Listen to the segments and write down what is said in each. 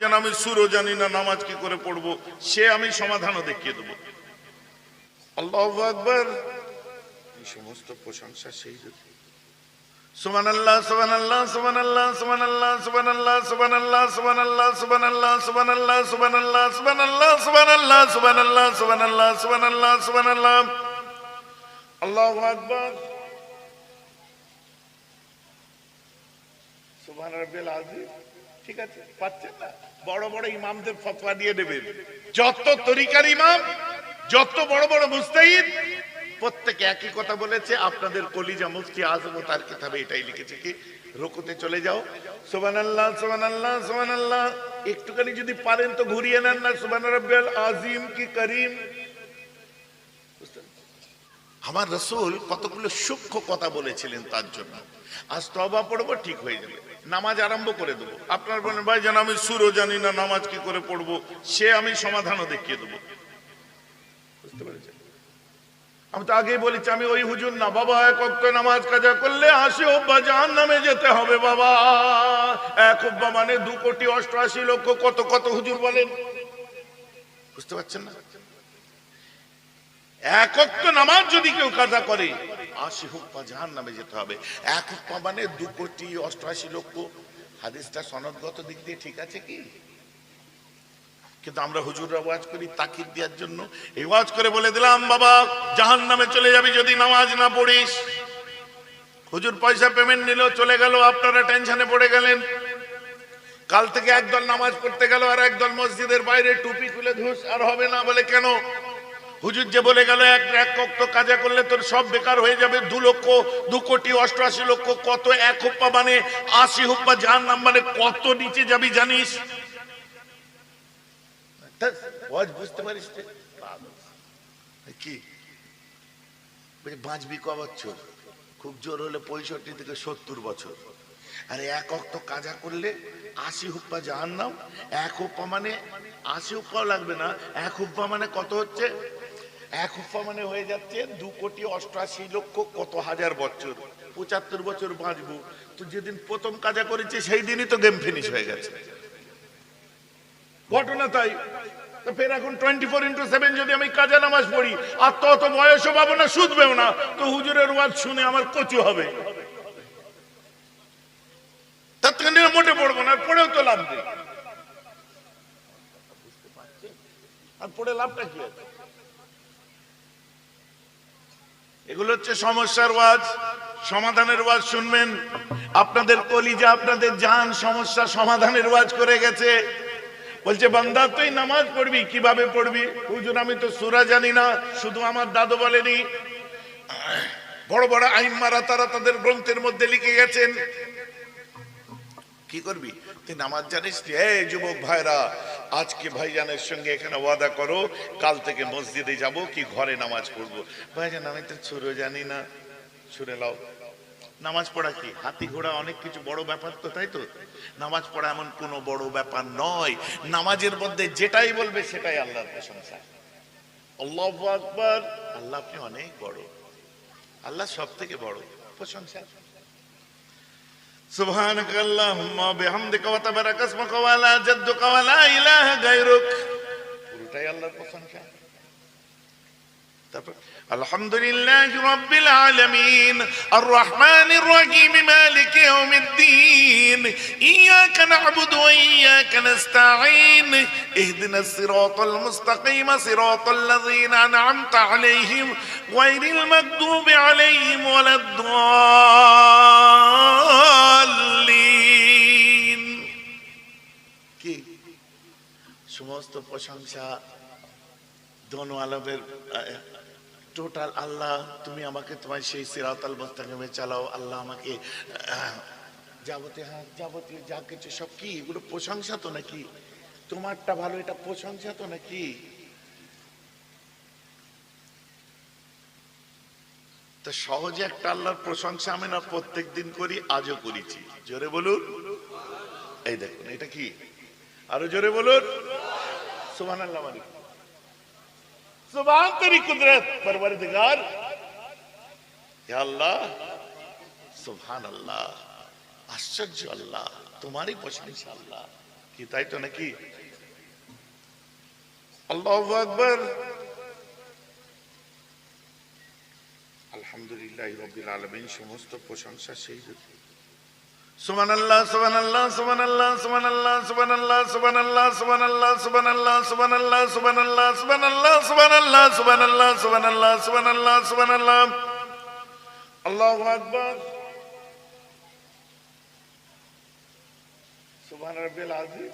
যেন আমি সুরও জানি না নামাজ কি করে পড়ব সে আমি সমাধানও দেখিয়ে দেবো আল্লাহ আকবর এই সমস্ত প্রশংসা সেই সুবান আল্লাহ সুবান সুবান আল্লাহ ঠিক আছে পাচ্ছেন না বড় বড় ইমামদের ফতোয়া দিয়ে দেবেন। যত তরিকার ইমাম, যত বড় বড় মুস্তাহিদ, প্রত্যেকে একই কথা বলেছে, আপনাদের কলিজা মুফতি আজম তার কিতাবে এটাই লিখেছে কি, রুকুতে চলে যাও। সুবহানাল্লাহ সুবহানাল্লাহ সুবহানাল্লাহ। একটুখানি যদি পারেন তো ঘুরিয়ে নেন না, সুবহান রব্বাল আযীম কি করিম। আমার রসুল কতগুলো সূক্ষ্ম কথা বলেছিলেন তার জন্য। আজ তবা পড়ব, ঠিক হয়ে যাবে। নামাজ আরম্ভ করে দেবো। আপনার বলেন ভাই যেন আমি সুরও জানি না, নামাজ কি করে পড়ব? সে আমি সমাধানও দেখিয়ে দেবো। বুঝতে পেরেছেন? আমি তো আগেই বলেছি, আমি ওই হুজুর না। বাবা, এক নামাজ কাজা করলে আসে অব্বা জাহান নামে যেতে হবে বাবা। এক অব্বা মানে দু কোটি অষ্টআশি লক্ষ কত কত হুজুর বলেন। বুঝতে পারছেন না? একক তো নামাজ যদি কেউ কাজা করে আশি হোক পা জাহান নামে যেতে হবে। এক হোক পা মানে দু কোটি অষ্টআশি লক্ষ। হাদিসটা সনদগত দিক দিয়ে ঠিক আছে কি? কিন্তু আমরা হুজুররা ওয়াজ করি তাকিদ দেওয়ার জন্য। এই ওয়াজ করে বলে দিলাম, বাবা জাহান নামে চলে যাবি যদি নামাজ না পড়িস। হুজুর পয়সা পেমেন্ট নিল, চলে গেল, আপনারা টেনশনে পড়ে গেলেন। কাল থেকে একদল নামাজ পড়তে গেল আর একদল মসজিদের বাইরে টুপি খুলে ধুস, আর হবে না বলে কেন? হুজুর যে বলে গেল এক এক কক্ত কাজা করলে তোর সব বেকার হয়ে যাবে। দু লক্ষ দু কোটি অষ্টআশি লক্ষ কত এক হুপ্পা মানে আশি হুপ্পা যার নাম মানে কত নিচে যাবি জানিস? বুঝতে পারিস কি? বাঁচবি ক বছর? খুব জোর হলে পঁয়ষট্টি থেকে সত্তর বছর। আরে এক অক্ত কাজা করলে আশি হুপ্পা জাহান নাম এক হুপ্পা মানে আশি হুপ্পাও লাগবে না এক হুপ্পা মানে কত হচ্ছে? এক হুপ্পা মানে হয়ে যাচ্ছে, দু কোটি অষ্টআশি লক্ষ কত হাজার বছর? পঁচাত্তর বছর বাঁচবো। তো যেদিন প্রথম কাজা করেছে, সেই দিনই তো গেম ফিনিশ হয়ে গেছে। ঘটনা তাই। ফের এখন টোয়েন্টি ফোর ইন্টু সেভেন যদি আমি কাজা নামাজ পড়ি, আর তো অত বয়সও পাবো না, শুধবেও না, তো হুজুরের ওয়াজ শুনে আমার কচু হবে। তৎক্ষণিক মোটে পড়ব না পড়েও তো লাভ নেই। আর পড়ে লাভটা কি আছে? এগুলো হচ্ছে সমস্যার ওয়াজ, সমাধানের ওয়াজ শুনবেন। আপনাদের কলিজা, আপনাদের যান সমস্যা সমাধানের ওয়াজ করে গেছে। বলছে, বান্দা, তুই নামাজ পড়বি, কীভাবে পড়বি? হুজুর, আমি তো সুরা জানি না, শুধু আমার দাদু বলেনি। বড় বড় আইন মারা তারা তাদের গ্রন্থের মধ্যে লিখে গেছেন। কি করবি? তুই নামাজ জানিস? এই যুবক ভাইরা, আজকে ভাইজানের সঙ্গে এখানে ওয়াদা করো, কাল থেকে মসজিদে যাব, কি ঘরে নামাজ পড়ব। ভাইজান, আমি তো সুরও জানি না। শুনে লাও নামাজ পড়া কি? হাতি ঘোড়া অনেক কিছু বড় ব্যাপার তো, তাই তো? নামাজ পড়া এমন কোনো বড় ব্যাপার নয়। নামাজের মধ্যে যেটাই বলবে, সেটাই আল্লাহর প্রশংসা। আল্লাহ আকবর। আল্লাহ আপনি অনেক বড়। আল্লাহ সব থেকে বড়। প্রশংসা। سبحانك اللهم وبحمدك وتبارك اسمك ولا جدك ولا اله غيرك পুরোটাই আল্লাহর প্রশংসা তারপর الحمد لله رب العالمين الرحمن الرحيم مالك يوم الدين إياك نعبد وإياك نستعين اهدنا الصراط المستقيم صراط الذين أنعمت عليهم غير المكذوب عليهم ولا الضالين সমস্ত প্রশংসা, দোনো আলমের টোটাল আল্লাহ, তুমি আমাকে তোমার সেই সিরাতাল মুস্তাকিমে চালাও, আল্লাহ আমাকে যাবতীয় হ্যাঁ যাবতীয় যা কিছু, সব কি? এগুলো প্রশংসা তো নাকি? তোমারটা ভালো, এটা প্রশংসা তো নাকি? তো সহজে একটা আল্লাহর প্রশংসা আমি না প্রত্যেক দিন করি, আজও করেছি। জোরে বলুন। এই দেখুন, এটা কি? আরও জোরে বলুন। सुबह वाली सुबह तेरी कुदरत, परवरदिगार। अल्लाह सुबह अल्लाह आश्चर्य अल्लाह, तुम्हारी पशनिश अल्लाह। की ताई तो नहीं अल्लाह अकबर। আলহামদুলিল্লাহ রবিল আলমিন সমস্ত প্রশংসা সেই সুবহানাল্লাহ সুবহানাল্লাহ সুবহানাল্লাহ সুবহানাল্লাহ সুবহানাল্লাহ সুবহানাল্লাহ সুবহানাল্লাহ সুবহানাল্লাহ সুবহানাল্লাহ সুবহানাল্লাহ সুবহানাল্লাহ সুবহানাল্লাহ সুবহানাল্লাহ সুবহানাল্লাহ সুবহানাল্লাহ আল্লাহু সুবহান রাব্বিল আযীম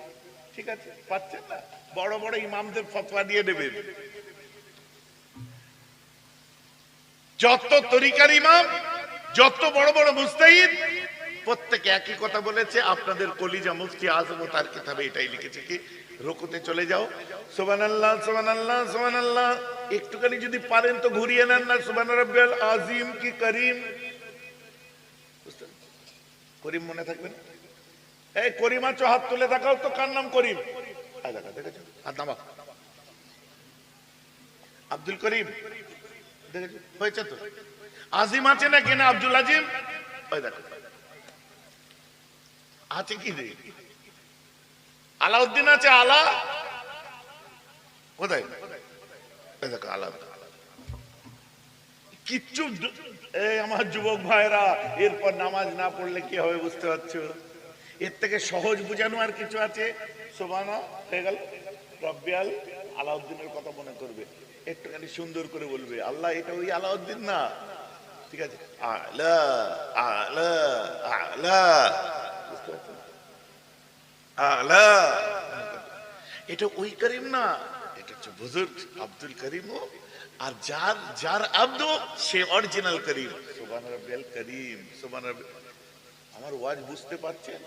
ঠিক আছে পাচ্ছেন না বড় বড় ইমামদের ফতোয়া দিয়ে দেবেন যত তরিকার ইমাম যত বড় বড় মুস্তাহিদ প্রত্যেকে একই কথা বলেছে, আপনাদের কলিজা মুফতি আজম তার কিতাবে এটাই লিখেছে কি, রুকুতে চলে যাও। সুবান আল্লাহ সুবান আল্লাহ সুবান আল্লাহ একটুখানি যদি পারেন তো ঘুরিয়ে নেন না সুবান রব্বিল আজিম কি করিম। করিম মনে থাকবে না? এই করিম আছো, হাত তুলে দেখাও তো, কার নাম করিম? হাত নামা আব্দুল করিম। হয়েছে তো? আজিম আছে না কেনা আব্দুল আজিম? ওই দেখো। আছে কি রে আলাউদ্দিন আছে, আলা? কোথায়? আলা। কিচ্ছু আমার যুবক ভাইরা এরপর নামাজ না পড়লে কি হবে বুঝতে পারছ? এর থেকে সহজ বোঝানো আর কিছু আছে? সোবানা, হয়ে গেল। রব্বিয়াল আলাউদ্দিনের কথা মনে করবে। একটুখানি সুন্দর করে বলবে, আল্লাহ, এটা ওই আলাউদ্দিন না। ঠিক আছে? আলা আলা আলা। আলা। এটা ওই করিম না, এটা হচ্ছে বুজুর্গ আব্দুল করিম আর যার যার আব্দ সে অরিজিনাল করিম। সুবান রব্বিল করিম সুবান আমার ওয়াজ বুঝতে পারছেন?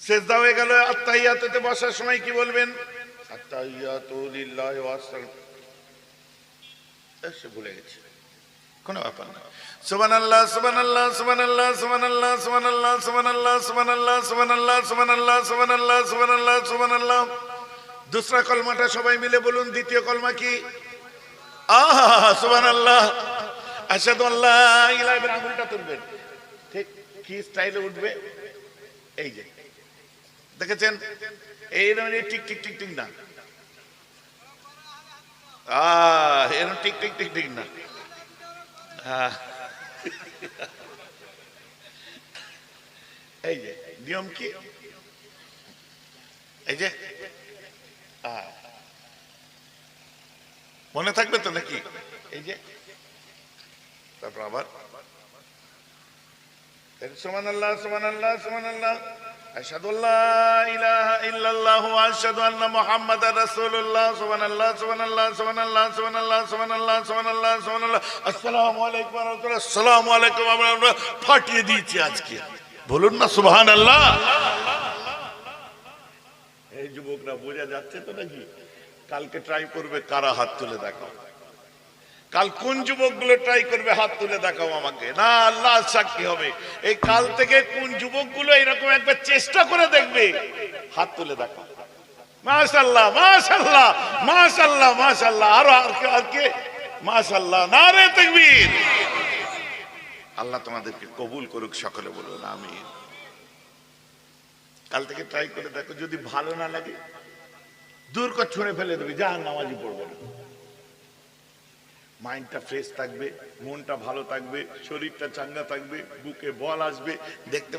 সেজদা হয়ে গেল আত্তাহিয়াতুতে বসার সময় কি বলবেন? আত্তাহিয়াতু লিল্লাহি ওয়া সে ভুলে গেছে। কোনো ব্যাপার না সুবহানাল্লাহ সুবহানাল্লাহ সুবহানাল্লাহ সুবহানাল্লাহ সুবহানাল্লাহ সুবহানাল্লাহ সুবহানাল্লাহ সুবহানাল্লাহ সুবহানাল্লাহ সুবহানাল্লাহ সুবহানাল্লাহ সুবহানাল্লাহ দুসরা কলমাটা সবাই মিলে বলুন দ্বিতীয় কলমা কি আহা সুবহানাল্লাহ আশহাদু আল্লা ইলাহা ইল্লাল্লাহ আঙুলটা তুলবেন ঠিক স্টাইলে উঠবে এই যে দেখেছেন এইরকম এই টিক টিক টিক টিক না এরকম টিক টিক টিক টিক না। এই যে নিয়ম কি এই যে মনে থাকবে তো নাকি এই যে তারপর আবার সুমান আল্লাহ সুমান আল্লাহ সুমান আল্লাহ আশহাদু আল্লা ইলাহা ইল্লাল্লাহ ওয়া আশহাদু আন্না মুহাম্মাদার রাসূলুল্লাহ, সুবহানাল্লাহ সুবহানাল্লাহ সুবহানাল্লাহ সুবহানাল্লাহ সুবহানাল্লাহ সুবহানাল্লাহ সুবহানাল্লাহ। আসসালামু আলাইকুম ওয়া রাহমাতুল্লাহ। আসসালামু আলাইকুম আমরা ফাটিয়ে দিয়েছি আজকে। বলুন না সুবহানাল্লাহ। এই যুবকরা বোঝা যাচ্ছে তো নাকি? কালকে ট্রাই করবে কারা হাত তুলে দেখাও। কাল কোন যুবকগুলো ট্রাই করবে হাত তুলে দেখাও আমাকে? না, আল্লাহ সাক্ষী হবে। এই কাল থেকে কোন যুবকগুলো এরকম একবার চেষ্টা করে দেখবে? হাত তুলে দেখাও। মাশাল্লাহ মাশাল্লাহ মাশাল্লাহ মাশাল্লাহ আরও আর কে আর কে? মাশাল্লাহ নারে তাকবীর। আল্লাহ তোমাদেরকে কবুল করুক, সকলে বলুন আমি কাল থেকে ট্রাই করে দেখো, যদি ভালো না লাগে, দূর কর ছুঁড়ে ফেলে দেবে যা নামাজি পড়ব না। মাইন্ডটা ফ্রেশ থাকবে মনটা ভালো থাকবে শরীরটা চাঙ্গা থাকবে বুকে বল আসবে দেখতে